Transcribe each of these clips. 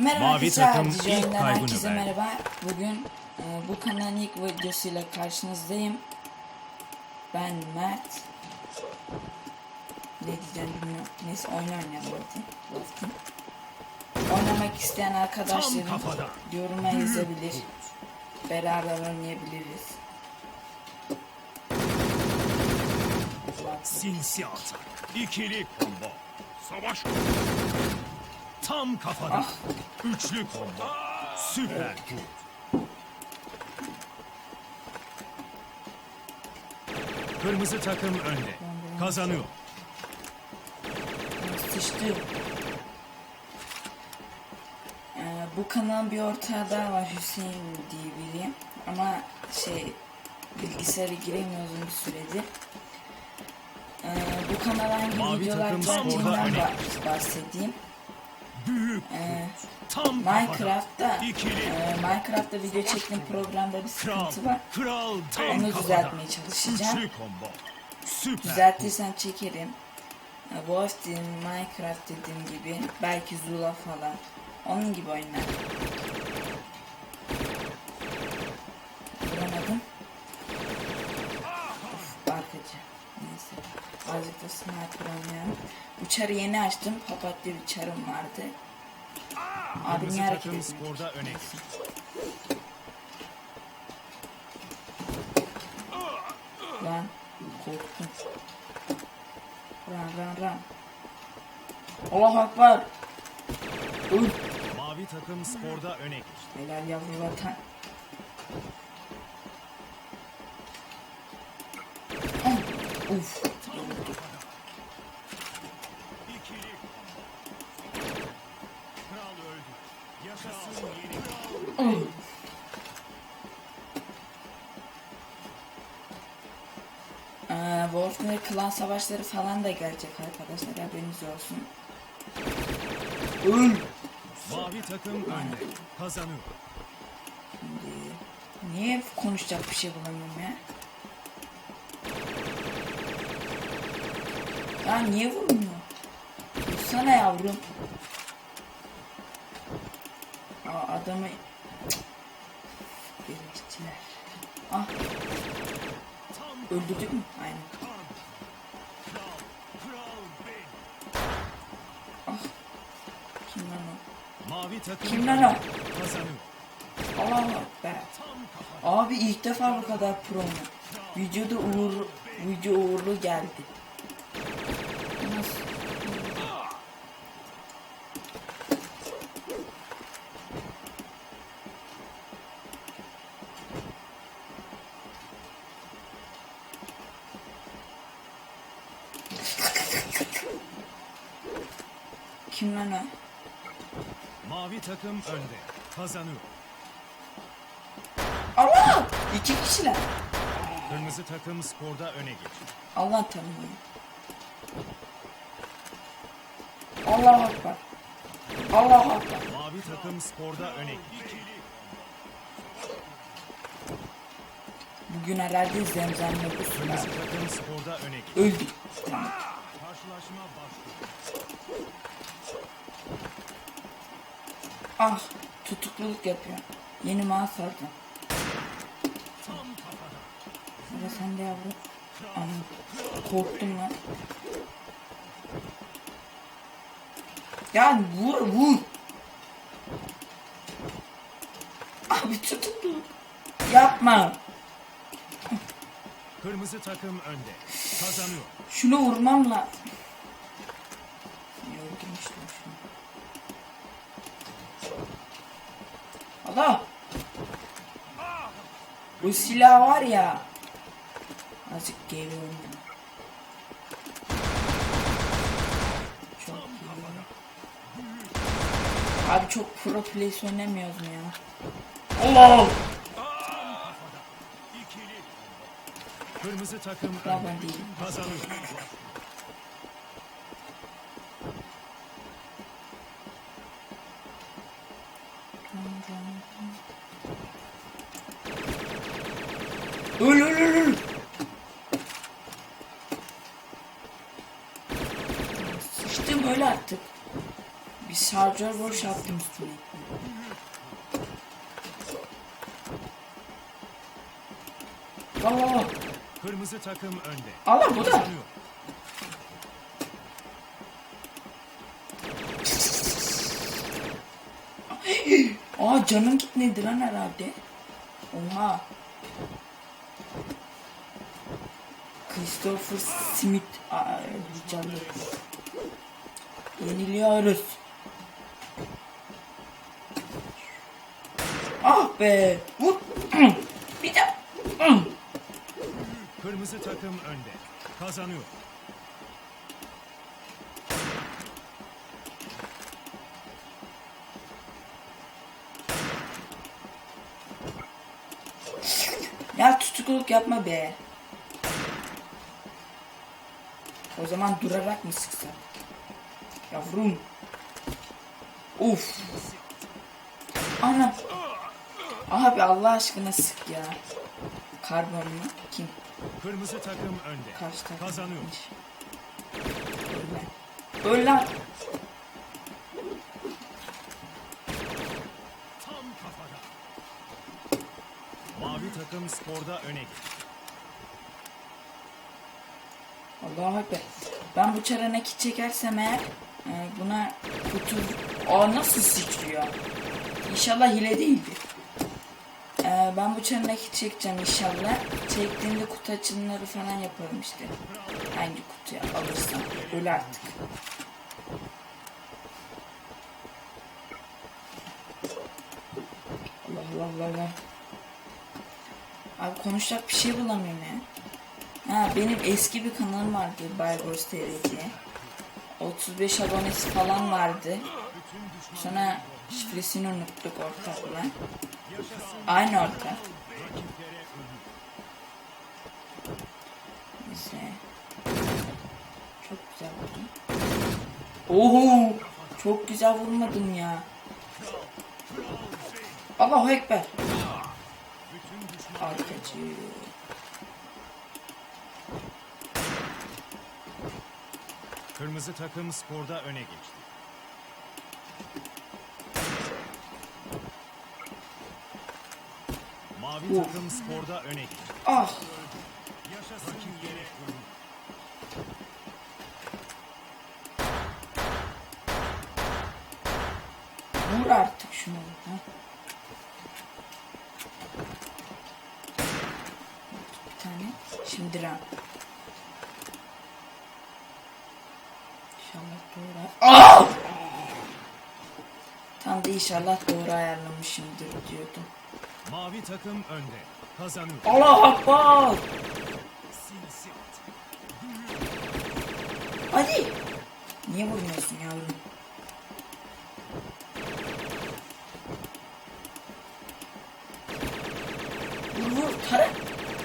Merhaba Mavi arkadaşlar, takım ilk kaybını herkese merhaba. Bugün e, bu kanalın ilk videosuyla karşınızdayım. Ben Mert. Ne diyeceğim bilmiyorum. Neyse hadi. Bakayım. Oynamak isteyen arkadaşlarım yoruma yazabilir. Beraber oynayabiliriz. Sinsi atak. İkili combo. Savaş. Tam kafadan. Ah. Üçlü combo. Süper. Kırmızı takım önde. Kazanıyor. Sıçtı. Ee, bu kanalın bir ortağı daha var Hüseyin diye biri. Ama şey bilgisayara giremiyor uzun bir süredir. Ee, bu kanal hangi Mavi videolar geldiğinden bah- bahsedeyim. Büyük Ee. Tam. Minecraft'ta e, Minecraft'ta video çektiğim programda bir Kral. sıkıntı var. Kral tam Onu düzeltmeye çalışacağım. Düzeltirsem çekerim. Wolf dedim, Minecraft dediğim gibi. Belki Zula falan. Onun gibi oyunlar. Vuramadım. Of, arkacı. Neyse. Azıcık da sniper oynayalım. Bu çarı yeni açtım. Papatya bir çarım vardı. Abi niye hareket etmiyor? Lan korktum. Ran ran ran. Allah akbar. Uy. Mavi takım sporda öne geçti. Helal yavru vatan. Uf. Ee, Wolfner klan savaşları falan da gelecek arkadaşlar haberiniz olsun. Öl! Mavi takım önde. Kazanıyor. Şimdi, niye konuşacak bir şey bulamıyorum ya? Ya niye vurmuyor? Vursana yavrum. Aa, adamı Birleştiler. Ah öldürdük mü? Aynen. Ah. Kim lan o? Mavi takım Kim lan önde. o? Allah be. Abi ilk defa bu kadar pro mu? Videoda uğur, video uğurlu geldi. Nasıl? Kim lan o? Mavi takım önde. Kazanıyor. Allah! İki kişiler. Kırmızı takım skorda öne geçti. Allah tanrım. Allah akbar. Allah akbar. Mavi takım skorda öne geçti. Bugün herhalde zemzemle. Kırmızı takım skorda öne geçti. Öldü. Tamam. Karşılaşma başlıyor. Ah tutukluluk yapıyor. Yeni mouse aldım. Sıra sende yavrum. Aman korktum lan. Ya vur vur. Abi tutukluluk. Yapma. Kırmızı takım önde. Kazanıyor. Şunu vurmam lazım. Gördüm işte şunu. Allah! Bu silah var ya. Azıcık oynuyor. Çok iyi. Abi çok pro play oynamıyoruz mu ya? Allah! Kırmızı takım ben değilim. Öl öl öl öl. Sıçtım öyle artık. Bir şarjör boşalttım sürekli. Aa, Kırmızı takım önde. Allah bu da. Aa canım gitmedi lan herhalde. Oha. Christopher Smith. Canlı. Yeniliyoruz. Ah be. Vur. Bir de. Kırmızı takım önde. Kazanıyor. Ya tutukluk yapma be. O zaman durarak mı sıksak? Yavrum. Uf. Ana. Abi Allah aşkına sık ya. Karbon mu? Kim? Kırmızı takım önde. Karşı takım. Kazanıyor. Öl lan. Öl lan. Mavi takım sporda öne geçti. Allah'a ekber. Ben bu çara nakit çekersem eğer e, buna kutu... Aa nasıl sıçrıyor? İnşallah hile değildir. E, ben bu çara nakit çekeceğim inşallah. Çektiğimde kutu açılımları falan yaparım işte. Hangi kutuya alırsam. Öyle artık. Allah Allah Allah. Abi konuşacak bir şey bulamıyorum ya. Ha benim eski bir kanalım vardı Baygos TRT. 35 abonesi falan vardı. Sonra şifresini unuttuk ortakla. Aynı ortak. Neyse. Çok güzel vurdum. Oho! Çok güzel vurmadım ya. Allahu Ekber. Arkacı. Kırmızı takım sporda öne geçti. Mavi Of. takım sporda öne geçti. Ah! Yaşasın yere vurun. Vur artık şunu. Ha? Bir tane. Şimdi ram. İnşallah doğru. Ah! Tam da inşallah doğru ayarlamışımdır diyordum. Mavi takım önde. Kazanıyor. Allah akbar! Hadi! Niye vurmuyorsun yavrum? Vur vur tara.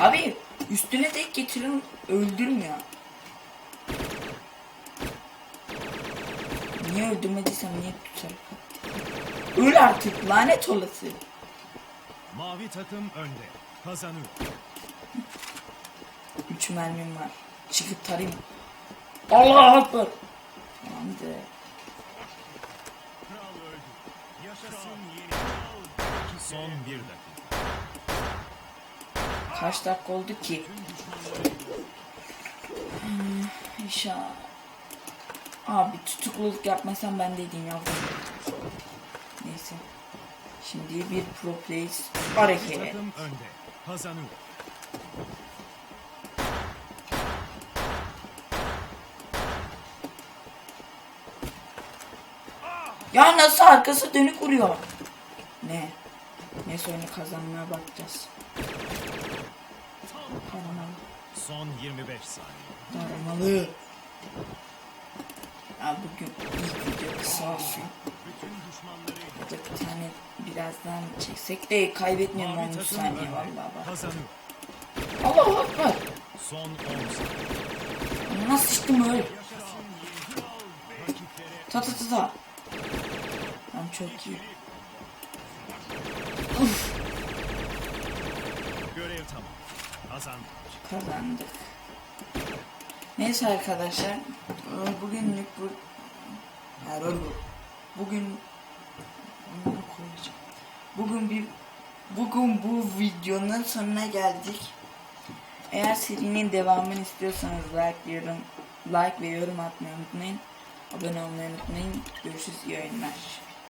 Abi üstüne tek getirin öldürmüyor. Niye öldürmediysem niye tutar? Öl artık lanet olası. Mavi takım önde. Kazanıyor. Üç mermim var. Çıkıp tarayayım. Allah akbar. Tamamdır. Kral öldü. Yaşasın yeni kral. Son bir dakika. Kaç dakika oldu ki? Hmm, İnşallah. Abi tutukluluk yapmasam ben de diyeyim yavrum. Neyse. Şimdi bir pro place hareket. Takım önde. Kazanıyor. Ya nasıl arkası dönük vuruyor? Ne? Neyse oyunu kazanmaya bakacağız. Taramalı. Son 25 saniye. Taramalı. Ya bugün ilk video kısa olsun. Bütün düşmanları Ya da bir tane birazdan çeksek de kaybetmiyorum Mavi 13 takım saniye vallahi bak. Allahu Akbar. Son 10 saniye. Nasıl sıçtım öyle? Ta ta ta ta. Tamam çok iyi. Uf görev tamam. Kazandı. kazandık. Neyse arkadaşlar. Bugünlük bu... Bugün... Bugün bir bugün bu videonun sonuna geldik. Eğer serinin devamını istiyorsanız like, yorum, like ve yorum atmayı unutmayın. Abone olmayı unutmayın. Görüşürüz iyi oyunlar.